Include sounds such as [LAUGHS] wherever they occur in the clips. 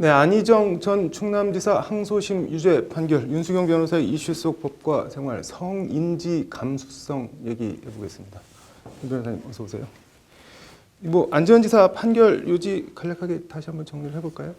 네, 안희정 전 충남지사 항소심 유죄 판결 윤수경 변호사의 이슈 속 법과 생활 성인지 감수성 얘기해 보겠습니다. 윤 변호사님 어서 오세요. 뭐 안지원 지사 판결 요지 간략하게 다시 한번 정리를 해볼까요?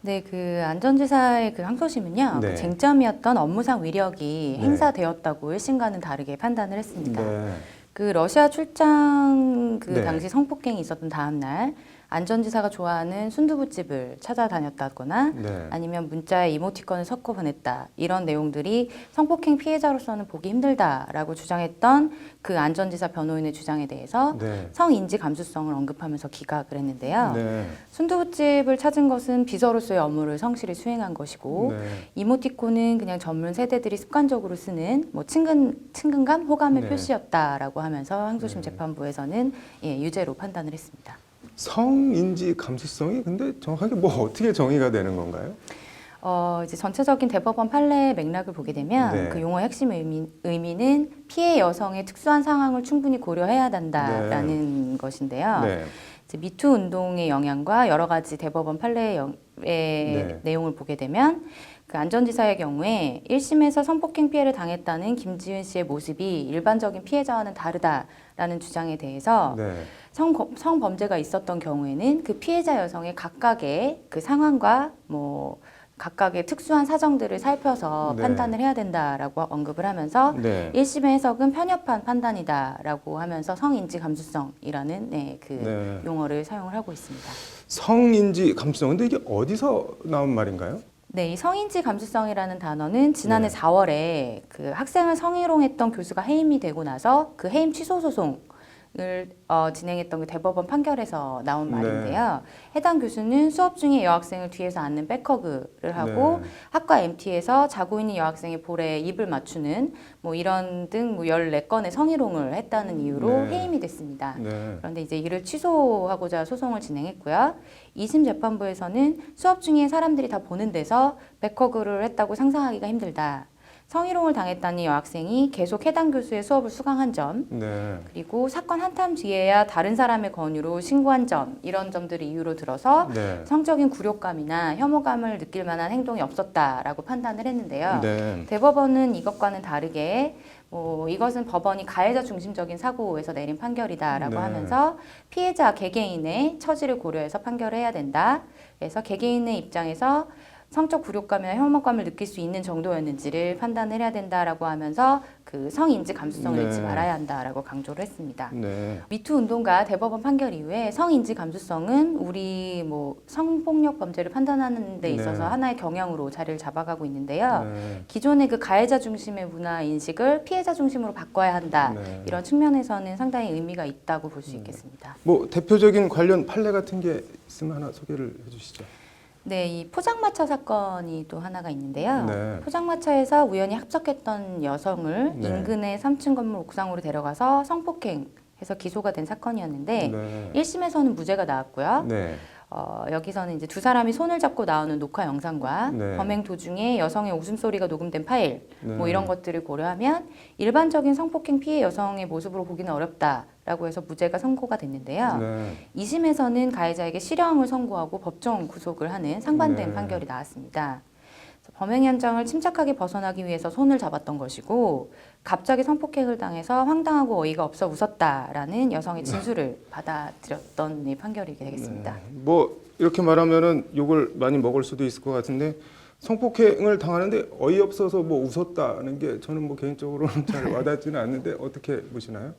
네, 그 안전지사의 그 항소심은요, 네. 그 쟁점이었던 업무상 위력이 네. 행사되었다고 1심과는 다르게 판단을 했습니다. 네. 그 러시아 출장 그 네. 당시 성폭행이 있었던 다음 날 안전지사가 좋아하는 순두부집을 찾아다녔다거나 네. 아니면 문자에 이모티콘을 섞어 보냈다 이런 내용들이 성폭행 피해자로서는 보기 힘들다라고 주장했던 그 안전지사 변호인의 주장에 대해서 네. 성인지 감수성을 언급하면서 기각을 했는데요. 네. 순두부집을 찾은 것은 비서로서의 업무를 성실히 수행한 것이고 네. 이모티콘은 그냥 전문 세대들이 습관적으로 쓰는 뭐 친근 친근감, 호감의 네. 표시였다라고 하면서 항소심 네. 재판부에서는 예, 유죄로 판단을 했습니다. 성인지 감수성이 근데 정확하게 뭐 [LAUGHS] 어떻게 정의가 되는 건가요? 어, 이제 전체적인 대법원 판례 맥락을 보게 되면 네. 그 용어의 핵심 의미, 의미는 피해 여성의 특수한 상황을 충분히 고려해야 한다라는 것인데요. 네. 미투 운동의 영향과 여러 가지 대법원 판례의 영- 의 네. 내용을 보게 되면 그 안전지사의 경우에 1심에서 성폭행 피해를 당했다는 김지은 씨의 모습이 일반적인 피해자와는 다르다라는 주장에 대해서 네. 성, 성범죄가 있었던 경우에는 그 피해자 여성의 각각의 그 상황과 뭐 각각의 특수한 사정들을 살펴서 네. 판단을 해야 된다라고 언급을 하면서 네. 1심의 해석은 편협한 판단이다라고 하면서 성인지 감수성이라는 네, 그 네. 용어를 사용을 하고 있습니다. 성인지 감수성. 근데 이게 어디서 나온 말인가요? 네, 이 성인지 감수성이라는 단어는 지난해 네. 4월에 그 학생을 성희롱했던 교수가 해임이 되고 나서 그 해임 취소 소송 을 어, 진행했던 그 대법원 판결에서 나온 네. 말인데요. 해당 교수는 수업 중에 여학생을 뒤에서 안는 백허그를 하고 네. 학과 MT에서 자고 있는 여학생의 볼에 입을 맞추는 뭐 이런 등뭐 14건의 성희롱을 했다는 이유로 네. 해임이 됐습니다. 네. 그런데 이제 이를 취소하고자 소송을 진행했고요. 2심 재판부에서는 수업 중에 사람들이 다 보는 데서 백허그를 했다고 상상하기가 힘들다. 성희롱을 당했다는 여학생이 계속 해당 교수의 수업을 수강한 점, 네. 그리고 사건 한참 뒤에야 다른 사람의 권유로 신고한 점, 이런 점들을 이유로 들어서 네. 성적인 굴욕감이나 혐오감을 느낄 만한 행동이 없었다라고 판단을 했는데요. 네. 대법원은 이것과는 다르게 뭐 이것은 법원이 가해자 중심적인 사고에서 내린 판결이다라고 네. 하면서 피해자 개개인의 처지를 고려해서 판결을 해야 된다. 그래서 개개인의 입장에서 성적 굴욕감이나 혐오감을 느낄 수 있는 정도였는지를 판단을 해야 된다라고 하면서 그 성인지 감수성을 네. 잃지 말아야 한다라고 강조를 했습니다. 네. 미투 운동과 대법원 판결 이후에 성인지 감수성은 우리 뭐 성폭력 범죄를 판단하는 데 있어서 네. 하나의 경향으로 자리를 잡아가고 있는데요. 네. 기존의 그 가해자 중심의 문화 인식을 피해자 중심으로 바꿔야 한다. 네. 이런 측면에서는 상당히 의미가 있다고 볼 수 있겠습니다. 뭐 대표적인 관련 판례 같은 게 있으면 하나 소개를 해 주시죠. 네, 이 포장마차 사건이 또 하나가 있는데요. 네. 포장마차에서 우연히 합석했던 여성을 네. 인근의 3층 건물 옥상으로 데려가서 성폭행해서 기소가 된 사건이었는데 네. 1심에서는 무죄가 나왔고요. 네. 어, 여기서는 이제 두 사람이 손을 잡고 나오는 녹화 영상과 네. 범행 도중에 여성의 웃음소리가 녹음된 파일 네. 뭐 이런 것들을 고려하면 일반적인 성폭행 피해 여성의 모습으로 보기는 어렵다라고 해서 무죄가 선고가 됐는데요. 네. 2심에서는 가해자에게 실형을 선고하고 법정 구속을 하는 상반된 네. 판결이 나왔습니다. 범행 현장을 침착하게 벗어나기 위해서 손을 잡았던 것이고 갑자기 성폭행을 당해서 황당하고 어이가 없어 웃었다라는 여성의 진술을 받아들였던 이 판결이 되겠습니다. 네. 뭐 이렇게 말하면은 욕을 많이 먹을 수도 있을 것 같은데 성폭행을 당하는데 어이없어서 뭐 웃었다는 게 저는 뭐 개인적으로는 잘 [LAUGHS] 와닿지는 않는데 어떻게 보시나요?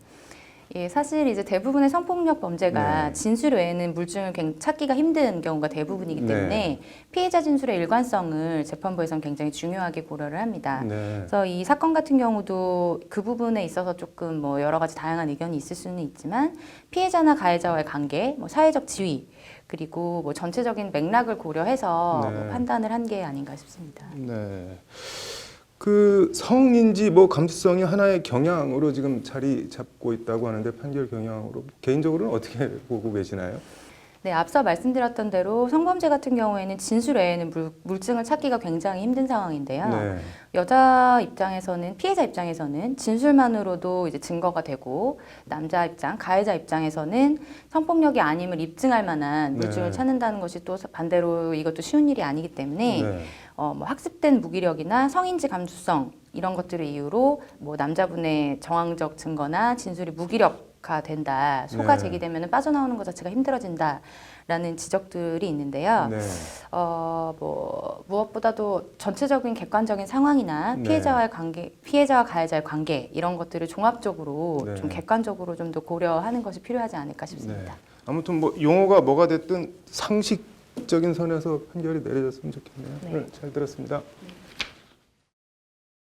예, 사실 이제 대부분의 성폭력 범죄가 네. 진술 외에는 물증을 굉- 찾기가 힘든 경우가 대부분이기 때문에 네. 피해자 진술의 일관성을 재판부에서는 굉장히 중요하게 고려를 합니다. 네. 그래서 이 사건 같은 경우도 그 부분에 있어서 조금 뭐 여러 가지 다양한 의견이 있을 수는 있지만 피해자나 가해자와의 관계, 뭐 사회적 지위 그리고 뭐 전체적인 맥락을 고려해서 네. 뭐 판단을 한 게 아닌가 싶습니다. 네. 그 성인지 뭐 감수성이 하나의 경향으로 지금 자리 잡고 있다고 하는데 판결 경향으로 개인적으로는 어떻게 [LAUGHS] 보고 계시나요? 네, 앞서 말씀드렸던 대로 성범죄 같은 경우에는 진술 외에는 물, 물증을 찾기가 굉장히 힘든 상황인데요. 네. 여자 입장에서는 피해자 입장에서는 진술만으로도 이제 증거가 되고 남자 입장 가해자 입장에서는 성폭력이 아님을 입증할 만한 물증을 네. 찾는다는 것이 또 반대로 이것도 쉬운 일이 아니기 때문에 네. 어, 뭐 학습된 무기력이나 성인지 감수성 이런 것들을 이유로 뭐 남자분의 정황적 증거나 진술이 무기력 화 된다 소가 네. 제기되면 빠져나오는 것 자체가 힘들어진다라는 지적들이 있는데요. 네. 어, 뭐 무엇보다도 전체적인 객관적인 상황이나 네. 피해자와의 관계, 피해자와 가해자의 관계 이런 것들을 종합적으로 네. 좀 객관적으로 좀 더 고려하는 것이 필요하지 않을까 싶습니다. 네. 아무튼 뭐 용어가 뭐가 됐든 상식적인 선에서 판결이 내려졌으면 좋겠네요. 네. 잘 들었습니다.